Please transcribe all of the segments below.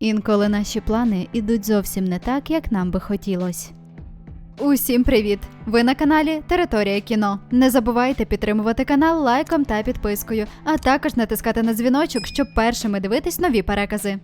Інколи наші плани ідуть зовсім не так, як нам би хотілося. Усім привіт! Ви на каналі Територія кіно. Не забувайте підтримувати канал лайком та підпискою, а також натискати на дзвіночок, щоб першими дивитись нові перекази.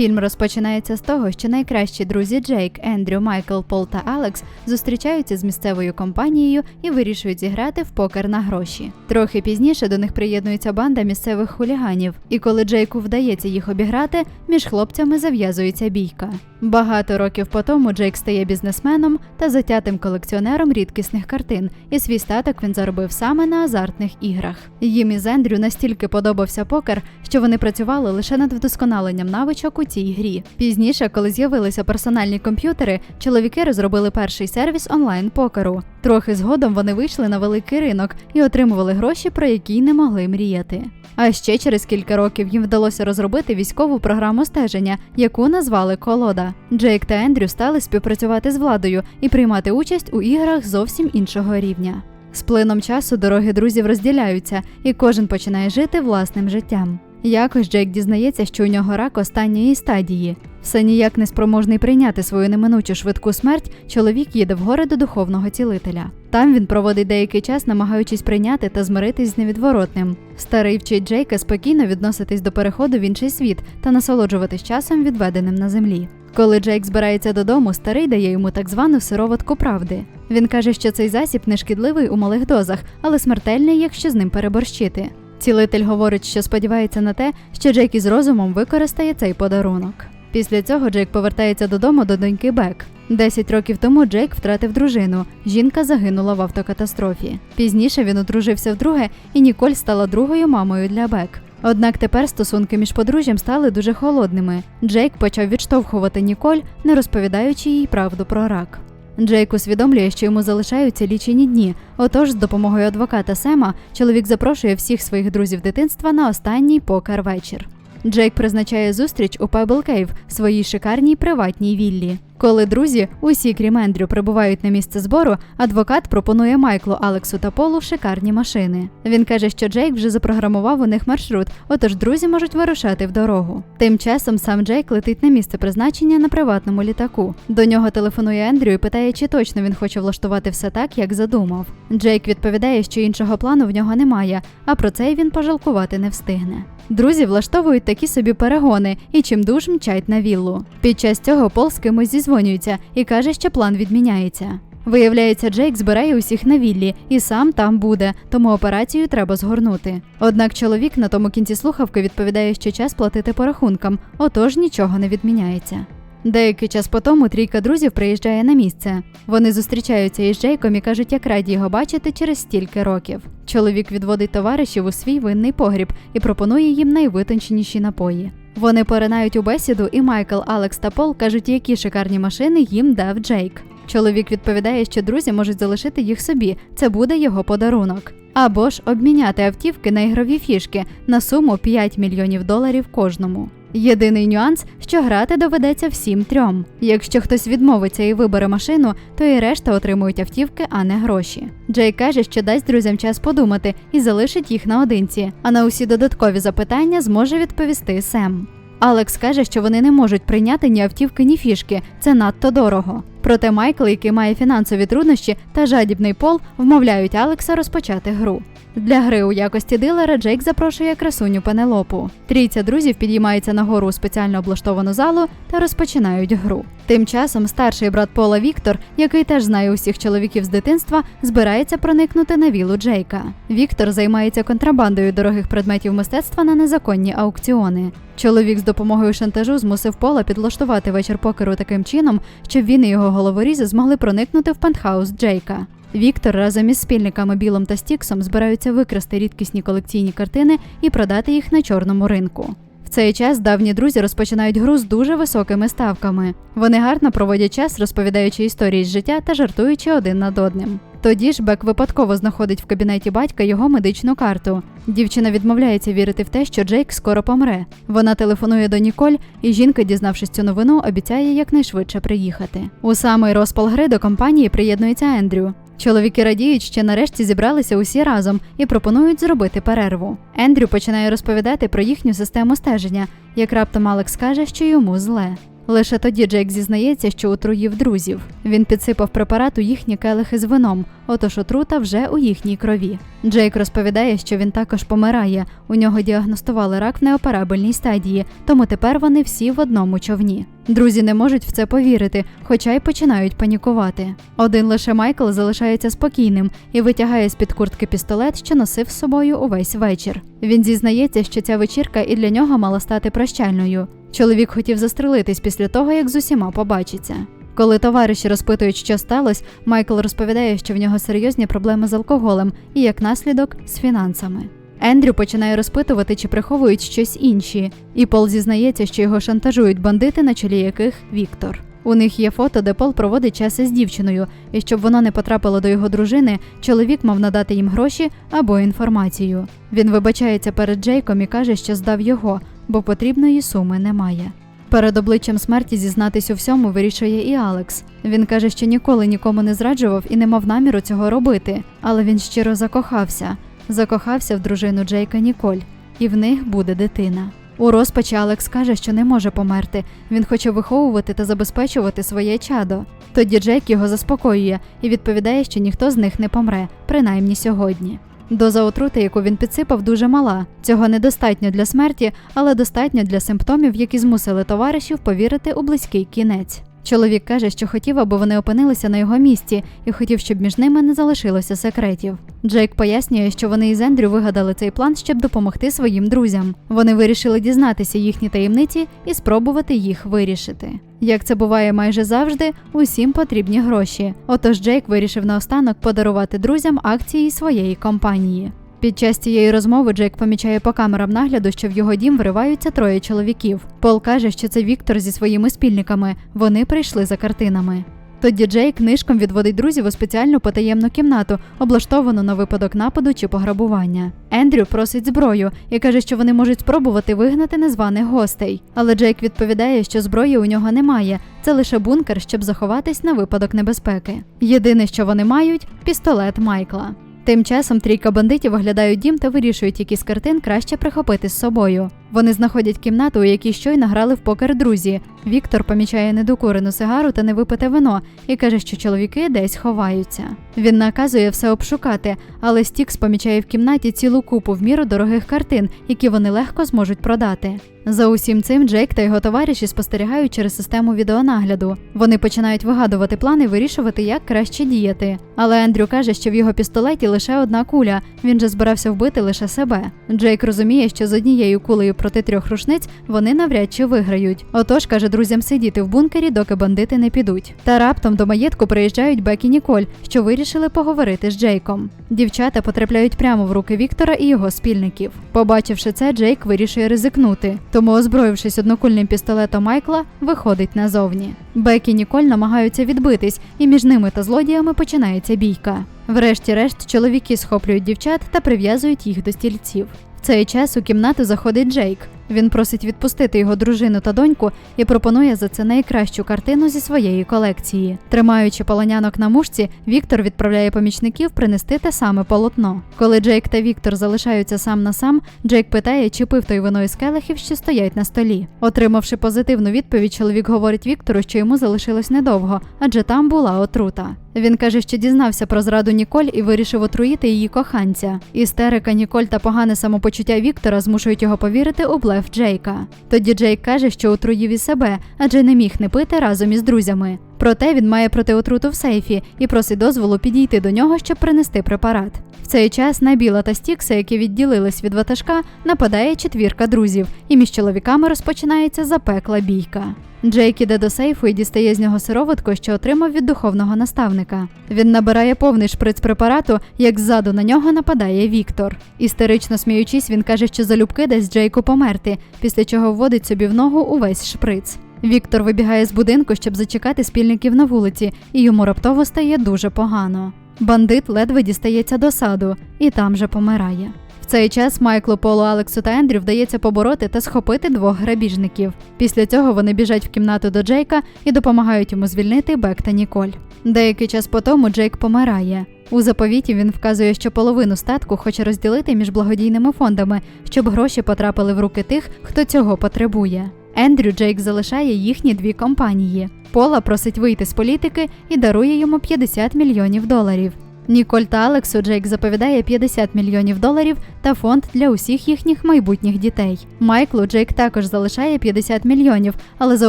Фільм розпочинається з того, що найкращі друзі Джейк, Ендрю, Майкл, Пол та Алекс зустрічаються з місцевою компанією і вирішують зіграти в покер на гроші. Трохи пізніше до них приєднується банда місцевих хуліганів, і коли Джейку вдається їх обіграти, між хлопцями зав'язується бійка. Багато років по тому Джейк стає бізнесменом та затятим колекціонером рідкісних картин, і свій статок він заробив саме на азартних іграх. Їм із Ендрю настільки подобався покер, що вони працювали лише над вдосконаленням навичок у цій грі. Пізніше, коли з'явилися персональні комп'ютери, чоловіки розробили перший сервіс онлайн покеру. Трохи згодом вони вийшли на великий ринок і отримували гроші, про які не могли мріяти. А ще через кілька років їм вдалося розробити військову програму стеження, яку назвали Колода. Джейк та Ендрю стали співпрацювати з владою і приймати участь у іграх зовсім іншого рівня. З плином часу дороги друзів розділяються, і кожен починає жити власним життям. Якось Джейк дізнається, що у нього рак останньої стадії. Все ніяк не спроможний прийняти свою неминучу швидку смерть, чоловік їде в гори до духовного цілителя. Там він проводить деякий час, намагаючись прийняти та змиритись з невідворотним. Старий вчить Джейка спокійно відноситись до переходу в інший світ та насолоджуватись часом, відведеним на землі. Коли Джейк збирається додому, старий дає йому так звану сироватку правди. Він каже, що цей засіб не шкідливий у малих дозах, але смертельний, якщо з ним переборщити. Цілитель говорить, що сподівається на те, що Джейк із розумом використає цей подарунок. Після цього Джейк повертається додому до доньки Бек. Десять років тому Джейк втратив дружину. Жінка загинула в автокатастрофі. Пізніше він одружився вдруге, і Ніколь стала другою мамою для Бек. Однак тепер стосунки між подружжям стали дуже холодними. Джейк почав відштовхувати Ніколь, не розповідаючи їй правду про рак. Джейк усвідомлює, що йому залишаються лічені дні. Отож, з допомогою адвоката Сема, чоловік запрошує всіх своїх друзів дитинства на останній покер вечір. Джейк призначає зустріч у Pebble Cave, своїй шикарній приватній віллі. Коли друзі, усі крім Ендрю, прибувають на місце збору, адвокат пропонує Майклу, Алексу та Полу шикарні машини. Він каже, що Джейк вже запрограмував у них маршрут, отож друзі можуть вирушати в дорогу. Тим часом сам Джейк летить на місце призначення на приватному літаку. До нього телефонує Ендрю і питає, чи точно він хоче влаштувати все так, як задумав. Джейк відповідає, що іншого плану в нього немає, а про це він пожалкувати не встигне. Друзі влаштовують такі собі перегони і чимдуж мчать на віллу. Під час цього Пол з кимось зізвонюється і каже, що план відміняється. Виявляється, Джейк збирає усіх на віллі і сам там буде, тому операцію треба згорнути. Однак чоловік на тому кінці слухавки відповідає, що час платити по рахункам, отож нічого не відміняється. Деякий час по тому трійка друзів приїжджає на місце. Вони зустрічаються із Джейком і кажуть, як раді його бачити через стільки років. Чоловік відводить товаришів у свій винний погріб і пропонує їм найвитонченіші напої. Вони поринають у бесіду, і Майкл, Алекс та Пол кажуть, які шикарні машини їм дав Джейк. Чоловік відповідає, що друзі можуть залишити їх собі, це буде його подарунок. Або ж обміняти автівки на ігрові фішки на суму 5 мільйонів доларів кожному. Єдиний нюанс, що грати доведеться всім трьом. Якщо хтось відмовиться і вибере машину, то і решта отримують автівки, а не гроші. Джей каже, що дасть друзям час подумати і залишить їх наодинці, а на усі додаткові запитання зможе відповісти Сем. Алекс каже, що вони не можуть прийняти ні автівки, ні фішки, це надто дорого. Проте Майкл, який має фінансові труднощі та жадібний пол, вмовляють Алекса розпочати гру. Для гри у якості дилера Джейк запрошує красуню Пенелопу. Трійця друзів підіймається нагору у спеціально облаштовану залу та розпочинають гру. Тим часом старший брат Пола Віктор, який теж знає усіх чоловіків з дитинства, збирається проникнути на вілу Джейка. Віктор займається контрабандою дорогих предметів мистецтва на незаконні аукціони. Чоловік з допомогою шантажу змусив Пола підлаштувати вечір покеру таким чином, щоб він і його головорізи змогли проникнути в пентхаус Джейка. Віктор разом із спільниками Білом та Стіксом збираються викрасти рідкісні колекційні картини і продати їх на чорному ринку. В цей час давні друзі розпочинають гру з дуже високими ставками. Вони гарно проводять час, розповідаючи історії з життя та жартуючи один над одним. Тоді ж Бек випадково знаходить в кабінеті батька його медичну карту. Дівчина відмовляється вірити в те, що Джейк скоро помре. Вона телефонує до Ніколь, і жінка, дізнавшись цю новину, обіцяє якнайшвидше приїхати. У самий розпал гри до компанії приєднується Ендрю. Чоловіки радіють, що нарешті зібралися усі разом і пропонують зробити перерву. Ендрю починає розповідати про їхню систему стеження, як раптом Алекс каже, що йому зле. Лише тоді Джейк зізнається, що отруїв друзів. Він підсипав препарат у їхні келихи з вином, отож отрута вже у їхній крові. Джейк розповідає, що він також помирає. У нього діагностували рак в неоперабельній стадії, тому тепер вони всі в одному човні. Друзі не можуть в це повірити, хоча й починають панікувати. Один лише Майкл залишається спокійним і витягає з під куртки пістолет, що носив з собою увесь вечір. Він зізнається, що ця вечірка і для нього мала стати прощальною. Чоловік хотів застрелитись після того, як з усіма побачиться. Коли товариші розпитують, що сталося, Майкл розповідає, що в нього серйозні проблеми з алкоголем і як наслідок з фінансами. Ендрю починає розпитувати, чи приховують щось інші, і Пол зізнається, що його шантажують бандити, на чолі яких Віктор. У них є фото, де Пол проводить час із дівчиною, і щоб воно не потрапило до його дружини, чоловік мав надати їм гроші або інформацію. Він вибачається перед Джейком і каже, що здав його, бо потрібної суми немає. Перед обличчям смерті зізнатись у всьому вирішує і Алекс. Він каже, що ніколи нікому не зраджував і не мав наміру цього робити, але він щиро закохався. Закохався в дружину Джейка Ніколь, і в них буде дитина. У розпачі Алекс каже, що не може померти. Він хоче виховувати та забезпечувати своє чадо. Тоді Джейк його заспокоює і відповідає, що ніхто з них не помре, принаймні сьогодні. Доза отрути, яку він підсипав, дуже мала. Цього недостатньо для смерті, але достатньо для симптомів, які змусили товаришів повірити у близький кінець. Чоловік каже, що хотів, аби вони опинилися на його місці, і хотів, щоб між ними не залишилося секретів. Джейк пояснює, що вони із Ендрю вигадали цей план, щоб допомогти своїм друзям. Вони вирішили дізнатися їхні таємниці і спробувати їх вирішити. Як це буває майже завжди, усім потрібні гроші. Отож Джейк вирішив наостанок подарувати друзям акції своєї компанії. Під час цієї розмови Джейк помічає по камерам нагляду, що в його дім вириваються троє чоловіків. Пол каже, що це Віктор зі своїми спільниками. Вони прийшли за картинами. Тоді Джейк нишком відводить друзів у спеціальну потаємну кімнату, облаштовану на випадок нападу чи пограбування. Ендрю просить зброю і каже, що вони можуть спробувати вигнати незваних гостей. Але Джейк відповідає, що зброї у нього немає. Це лише бункер, щоб заховатись на випадок небезпеки. Єдине, що вони мають пістолет Майкла. Тим часом трійка бандитів оглядають дім та вирішують, які з картин краще прихопити з собою. Вони знаходять кімнату, у якій щойно грали в покер друзі. Віктор помічає недокурену сигару та невипите вино і каже, що чоловіки десь ховаються. Він наказує все обшукати, але Стікс помічає в кімнаті цілу купу в міру дорогих картин, які вони легко зможуть продати. За усім цим Джейк та його товариші спостерігають через систему відеонагляду. Вони починають вигадувати плани, вирішувати, як краще діяти. Але Ендрю каже, що в його пістолеті лише одна куля. Він же збирався вбити лише себе. Джейк розуміє, що з однією кулею проти трьох рушниць вони навряд чи виграють. Отож каже друзям сидіти в бункері, доки бандити не підуть. Та раптом до маєтку приїжджають Бек і Ніколь, що вирішили поговорити з Джейком. Дівчата потрапляють прямо в руки Віктора і його спільників. Побачивши це, Джейк вирішує ризикнути. Тому, озброївшись однокульним пістолетом Майкла, виходить назовні. Бек і Ніколь намагаються відбитись, і між ними та злодіями починається бійка. Врешті-решт, чоловіки схоплюють дівчат та прив'язують їх до стільців. В цей час у кімнату заходить Джейк. Він просить відпустити його дружину та доньку і пропонує за це найкращу картину зі своєї колекції. Тримаючи полонянок на мушці, Віктор відправляє помічників принести те саме полотно. Коли Джейк та Віктор залишаються сам на сам, Джейк питає, чи пив той вино із келихів, що стоять на столі. Отримавши позитивну відповідь, чоловік говорить Віктору, що йому залишилось недовго, адже там була отрута. Він каже, що дізнався про зраду Ніколь і вирішив отруїти її коханця. Істерика Ніколь та погане самопочуття Віктора змушують його повірити у блеф Джейка. Тоді Джейк каже, що отруїв і себе, адже не міг не пити разом із друзями. Проте він має протиотруту в сейфі і просить дозволу підійти до нього, щоб принести препарат. В цей час на Біла та Стікса, які відділились від ватажка, нападає четвірка друзів, і між чоловіками розпочинається запекла бійка. Джейк іде до сейфу і дістає з нього сироватку, що отримав від духовного наставника. Він набирає повний шприц препарату, як ззаду на нього нападає Віктор. Істерично сміючись, він каже, що залюбки дасть Джейку померти, після чого вводить собі в ногу увесь шприц. Віктор вибігає з будинку, щоб зачекати спільників на вулиці, і йому раптово стає дуже погано. Бандит ледве дістається до саду і там же помирає. Цей час Майклу, Полу, Алексу та Ендрю вдається побороти та схопити двох грабіжників. Після цього вони біжать в кімнату до Джейка і допомагають йому звільнити Бек та Ніколь. Деякий час по тому Джейк помирає. У заповіті він вказує, що половину статку хоче розділити між благодійними фондами, щоб гроші потрапили в руки тих, хто цього потребує. Ендрю Джейк залишає їхні дві компанії. Пола просить вийти з політики і дарує йому 50 мільйонів доларів. Ніколь та Алексу Джейк заповідає 50 мільйонів доларів та фонд для усіх їхніх майбутніх дітей. Майклу Джейк також залишає 50 мільйонів, але за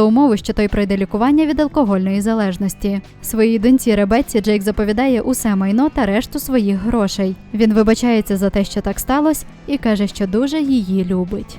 умови, що той пройде лікування від алкогольної залежності. Своїй доньці Ребекці Джейк заповідає усе майно та решту своїх грошей. Він вибачається за те, що так сталося, і каже, що дуже її любить.